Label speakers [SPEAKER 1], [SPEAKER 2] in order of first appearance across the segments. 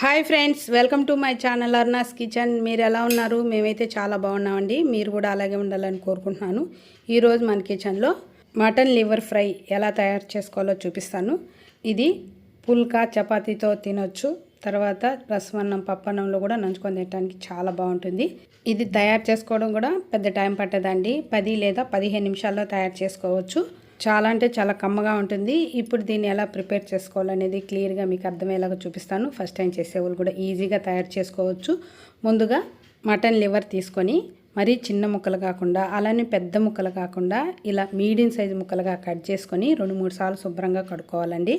[SPEAKER 1] Hi friends welcome to my channel Arnas kitchen. మీరు ఎలా ఉన్నారు? మేమైతే చాలా బాగున్నామండి. మీరు కూడా అలాగే ఉండాలని కోరుకుంటున్నాను. ఈరోజు మన కిచెన్లో మటన్ లివర్ ఫ్రై ఎలా తయారు చేసుకోవాలో చూపిస్తాను. ఇది పుల్కా చపాతీతో తినొచ్చు. తర్వాత రసమన్నం పప్పన్నంలో కూడా నంచుకొని తినడానికి చాలా బాగుంటుంది. ఇది తయారు చేసుకోవడం కూడా పెద్ద టైం పట్టదండి. పది లేదా పదిహేను నిమిషాల్లో తయారు చేసుకోవచ్చు. చాలా అంటే చాలా కమ్మగా ఉంటుంది. ఇప్పుడు దీన్ని ఎలా ప్రిపేర్ చేసుకోవాలనేది క్లియర్గా మీకు అర్థమయ్యేలాగా చూపిస్తాను. ఫస్ట్ టైం చేసేవాళ్ళు కూడా ఈజీగా తయారు చేసుకోవచ్చు. ముందుగా మటన్ లివర్ తీసుకొని మరీ చిన్న ముక్కలు కాకుండా అలానే పెద్ద ముక్కలు కాకుండా ఇలా మీడియం సైజు ముక్కలుగా కట్ చేసుకొని రెండు మూడు సార్లు శుభ్రంగా కడుక్కోవాలండి.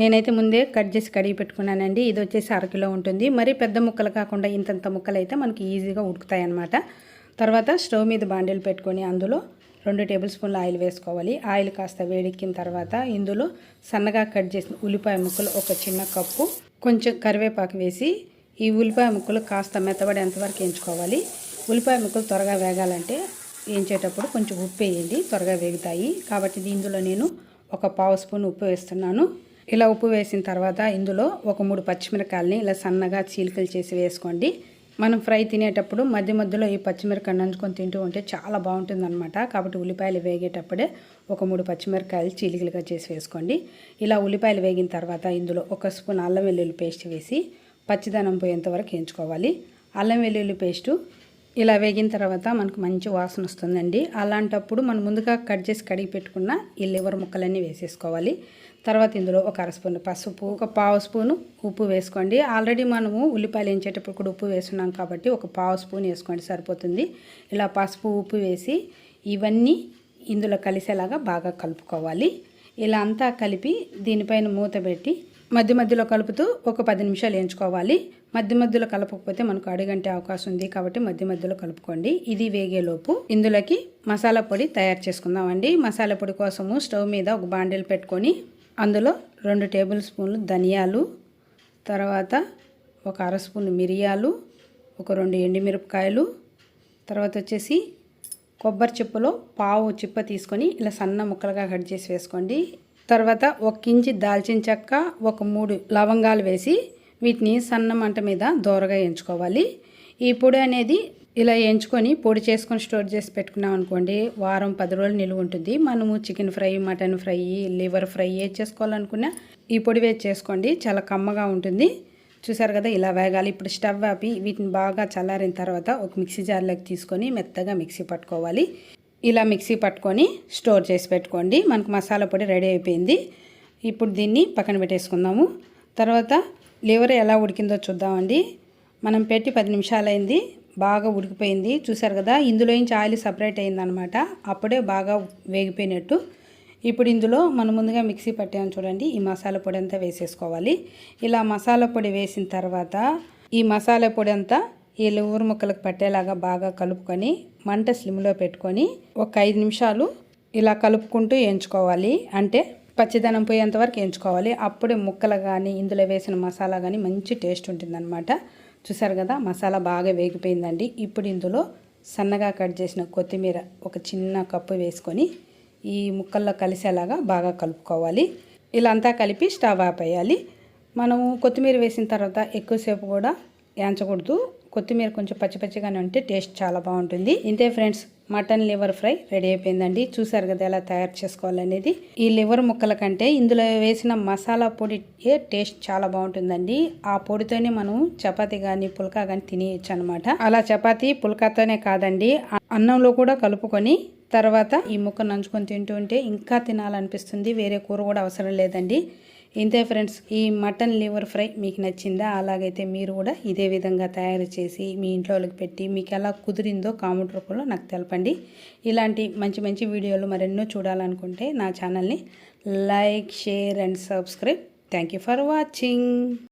[SPEAKER 1] నేనైతే ముందే కట్ చేసి కడిగి పెట్టుకున్నానండి. ఇది వచ్చేసి అరకిలో ఉంటుంది. మరీ పెద్ద ముక్కలు కాకుండా ఇంతంత ముక్కలు అయితే మనకి ఈజీగా ఉడుకుతాయి అన్నమాట తర్వాత స్టవ్ మీద బాండీలు పెట్టుకొని అందులో రెండు టేబుల్ స్పూన్ల ఆయిల్ వేసుకోవాలి. ఆయిల్ కాస్త వేడెక్కిన తర్వాత ఇందులో సన్నగా కట్ చేసిన ఉల్లిపాయ ముక్కలు ఒక చిన్న కప్పు కొంచెం కరివేపాకు వేసి ఈ ఉల్లిపాయ ముక్కలు కాస్త మెత్తబడేంతవరకు ఎంచుకోవాలి ఉల్లిపాయ ముక్కలు త్వరగా వేగాలంటే వేయించేటప్పుడు కొంచెం ఉప్పు వేయండి త్వరగా వేగుతాయి. కాబట్టి ఇందులో నేను ఒక పావు స్పూన్ ఉప్పు వేస్తున్నాను. ఇలా ఉప్పు వేసిన తర్వాత ఇందులో ఒక మూడు పచ్చిమిరకాయలని ఇలా సన్నగా చీలికలు చేసి వేసుకోండి. మనం ఫ్రై తినేటప్పుడు మధ్య మధ్యలో ఈ పచ్చిమిరపకాయ నంచుకొని తింటూ ఉంటే చాలా బాగుంటుంది అనమాట కాబట్టి ఉల్లిపాయలు వేగేటప్పుడే ఒక మూడు పచ్చిమిరకాయలు చీలికలుగా చేసి వేసుకోండి. ఇలా ఉల్లిపాయలు వేగిన తర్వాత ఇందులో ఒక స్పూన్ అల్లం వెల్లుల్లి పేస్ట్ వేసి పచ్చిదనం పోయేంత వరకు వేయించుకోవాలి. అల్లం వెల్లుల్లి పేస్టు ఇలా వేగిన తర్వాత మనకు మంచి వాసన వస్తుందండి. అలాంటప్పుడు మనం ముందుగా కట్ చేసి కడిగి పెట్టుకున్న ఈ లివర్ ముక్కలన్నీ వేసేసుకోవాలి. తర్వాత ఇందులో ఒక అర స్పూన్ పసుపు ఒక పావు స్పూను ఉప్పు వేసుకోండి. ఆల్రెడీ మనము ఉల్లిపాయలు వేయించేటప్పుడు కూడా ఉప్పు వేస్తున్నాం కాబట్టి ఒక పావు స్పూన్ వేసుకోండి సరిపోతుంది. ఇలా పసుపు ఉప్పు వేసి ఇవన్నీ ఇందులో కలిసేలాగా బాగా కలుపుకోవాలి. ఇలా అంతా కలిపి దీనిపైన మూత పెట్టి మధ్య మధ్యలో కలుపుతూ ఒక పది నిమిషాలు వేయించుకోవాలి మధ్య మధ్యలో కలపకపోతే మనకు అడుగంటే అవకాశం ఉంది కాబట్టి మధ్య మధ్యలో కలుపుకోండి. ఇది వేగేలోపు. ఇందులోకి మసాలా పొడి తయారు చేసుకుందామండి. మసాలా పొడి కోసము స్టవ్ మీద ఒక బాండిల్ పెట్టుకొని అందులో రెండు టేబుల్ స్పూన్లు ధనియాలు తర్వాత ఒక అర స్పూన్ మిరియాలు ఒక రెండు ఎండుమిరపకాయలు తర్వాత వచ్చేసి కొబ్బరి చిప్పలో పావు చిప్ప తీసుకొని ఇలా సన్న ముక్కలుగా కట్ చేసి వేసుకోండి. తర్వాత ఒక ఇంచి దాల్చిన చెక్క ఒక మూడు లవంగాలు వేసి వీటిని సన్న మంట మీద దోరగా ఎంచుకోవాలి. ఈ పొడి అనేది ఇలా ఎంచుకొని పొడి చేసుకొని స్టోర్ చేసి పెట్టుకున్నాం అనుకోండి వారం పది రోజులు నిలువ ఉంటుంది. మనము chicken fry mutton fry liver fry ఏది చేసుకోవాలనుకున్నా ఈ పొడి వేసి చేసుకోండి చాలా కమ్మగా ఉంటుంది. చూసారు కదా ఇలా వేగాలి. ఇప్పుడు స్టవ్ ఆపి వీటిని బాగా చల్లారిన తర్వాత ఒక మిక్సీ జార్లోకి తీసుకొని మెత్తగా మిక్సీ పట్టుకోవాలి. ఇలా మిక్సీ పట్టుకొని స్టోర్ చేసి పెట్టుకోండి. మనకు మసాలా పొడి రెడీ అయిపోయింది. ఇప్పుడు దీన్ని పక్కన పెట్టేసుకుందాము. తర్వాత లివర్ ఎలా ఉడికిందో చూద్దామండి. మనం పెట్టి పది నిమిషాలైంది. బాగా ఉడికిపోయింది. చూసారు కదా ఇందులో నుంచి ఆయిల్ సపరేట్ అయిందనమాట అప్పుడే బాగా వేగిపోయినట్టు. ఇప్పుడు ఇందులో మనం ముందుగా మిక్సీ పట్టాము చూడండి. ఈ మసాలా పొడి అంతా వేసేసుకోవాలి. ఇలా మసాలా పొడి వేసిన తర్వాత ఈ మసాలా పొడి అంతా ఈ ఊరు ముక్కలకు పట్టేలాగా బాగా కలుపుకొని మంట స్లిమ్లో పెట్టుకొని ఒక ఐదు నిమిషాలు ఇలా కలుపుకుంటూ వేయించుకోవాలి అంటే పచ్చిదనం పోయేంతవరకు ఎంచుకోవాలి. అప్పుడే ముక్కలు కానీ ఇందులో వేసిన మసాలా కానీ మంచి టేస్ట్ ఉంటుందన్నమాట. చూసారు కదా మసాలా బాగా వేగిపోయిందండి. ఇప్పుడు ఇందులో సన్నగా కట్ చేసిన కొత్తిమీర ఒక చిన్న కప్పు వేసుకొని ఈ ముక్కల్లో కలిసేలాగా బాగా కలుపుకోవాలి. ఇలా అంతా కలిపి స్టవ్ ఆపేయాలి. మనము కొత్తిమీర వేసిన తర్వాత ఎక్కువసేపు కూడా యాంచకూడదు. కొత్తిమీర కొంచెం పచ్చి పచ్చిగానే ఉంటే టేస్ట్ చాలా బాగుంటుంది. ఇంతే friends mutton liver fry ready అయిపోయిందండి. చూసారు కదా ఎలా తయారు చేసుకోవాలనేది. ఈ లివర్ ముక్కల కంటే ఇందులో వేసిన మసాలా పొడి టేస్ట్ చాలా బాగుంటుందండి. ఆ పొడితోనే మనం చపాతీ కానీ పుల్కా కానీ తినేయచ్చు అనమాట అలా చపాతీ పుల్కాతోనే కాదండి. అన్నంలో కూడా కలుపుకొని తర్వాత ఈ ముక్క నంచుకొని తింటూ ఉంటే ఇంకా తినాలనిపిస్తుంది. వేరే కూర కూడా అవసరం లేదండి. ఇంతే ఫ్రెండ్స్ ఈ మటన్ లివర్ ఫ్రై మీకు నచ్చిందా? అలాగైతే మీరు కూడా ఇదే విధంగా తయారు చేసి మీ ఇంట్లో వాళ్ళకి పెట్టి మీకు ఎలా కుదిరిందో కామెంట్ రూపంలో నాకు తెలపండి. ఇలాంటి మంచి మంచి వీడియోలు మరెన్నో చూడాలనుకుంటే నా ఛానల్ని like share and subscribe. Thank for watching.